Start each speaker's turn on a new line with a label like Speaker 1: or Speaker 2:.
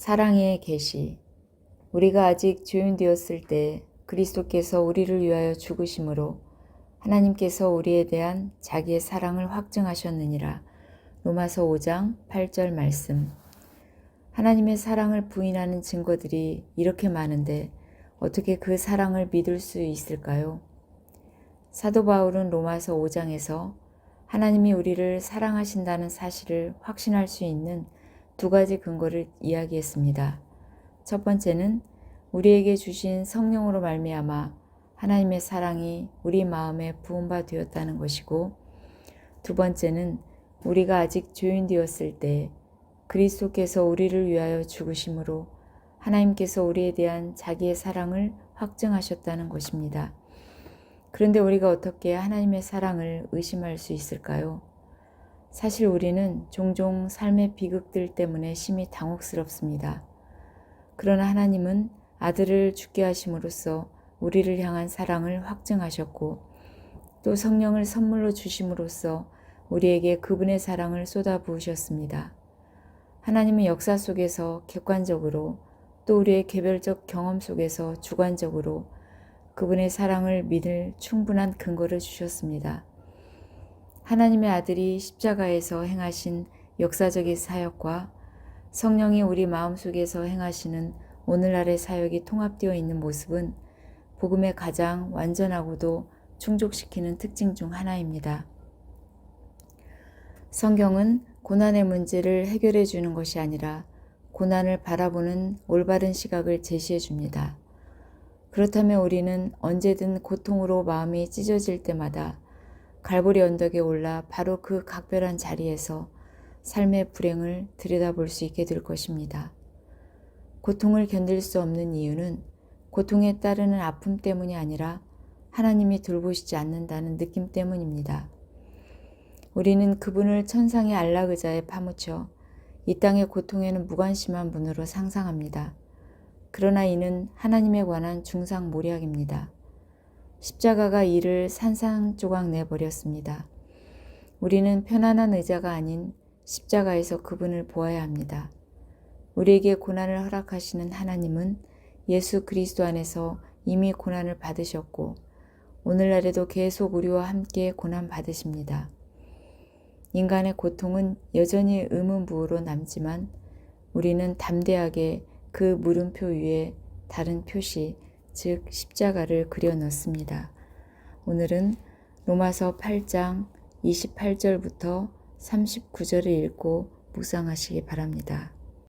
Speaker 1: 사랑의 계시 우리가 아직 죄인되었을 때 그리스도께서 우리를 위하여 죽으심으로 하나님께서 우리에 대한 자기의 사랑을 확증하셨느니라. 로마서 5장 8절 말씀. 하나님의 사랑을 부인하는 증거들이 이렇게 많은데 어떻게 그 사랑을 믿을 수 있을까요? 사도 바울은 로마서 5장에서 하나님이 우리를 사랑하신다는 사실을 확신할 수 있는 두 가지 근거를 이야기했습니다. 첫 번째는 우리에게 주신 성령으로 말미암아 하나님의 사랑이 우리 마음에 부음바 되었다는 것이고 두 번째는 우리가 아직 죄인되었을 때 그리스도께서 우리를 위하여 죽으심으로 하나님께서 우리에 대한 자기의 사랑을 확증하셨다는 것입니다. 그런데 우리가 어떻게 하나님의 사랑을 의심할 수 있을까요? 사실 우리는 종종 삶의 비극들 때문에 심히 당혹스럽습니다. 그러나 하나님은 아들을 죽게 하심으로써 우리를 향한 사랑을 확증하셨고 또 성령을 선물로 주심으로써 우리에게 그분의 사랑을 쏟아 부으셨습니다. 하나님은 역사 속에서 객관적으로 또 우리의 개별적 경험 속에서 주관적으로 그분의 사랑을 믿을 충분한 근거를 주셨습니다. 하나님의 아들이 십자가에서 행하신 역사적인 사역과 성령이 우리 마음속에서 행하시는 오늘날의 사역이 통합되어 있는 모습은 복음의 가장 완전하고도 충족시키는 특징 중 하나입니다. 성경은 고난의 문제를 해결해 주는 것이 아니라 고난을 바라보는 올바른 시각을 제시해 줍니다. 그렇다면 우리는 언제든 고통으로 마음이 찢어질 때마다 갈보리 언덕에 올라 바로 그 각별한 자리에서 삶의 불행을 들여다볼 수 있게 될 것입니다. 고통을 견딜 수 없는 이유는 고통에 따르는 아픔 때문이 아니라 하나님이 돌보시지 않는다는 느낌 때문입니다. 우리는 그분을 천상의 안락의자에 파묻혀 이 땅의 고통에는 무관심한 분으로 상상합니다. 그러나 이는 하나님에 관한 중상모략입니다. 십자가가 이를 산산조각 내버렸습니다. 우리는 편안한 의자가 아닌 십자가에서 그분을 보아야 합니다. 우리에게 고난을 허락하시는 하나님은 예수 그리스도 안에서 이미 고난을 받으셨고 오늘날에도 계속 우리와 함께 고난 받으십니다. 인간의 고통은 여전히 의문부호로 남지만 우리는 담대하게 그 물음표 위에 다른 표시, 즉 십자가를 그려 넣습니다. 오늘은 로마서 8장 28절부터 39절을 읽고 묵상하시기 바랍니다.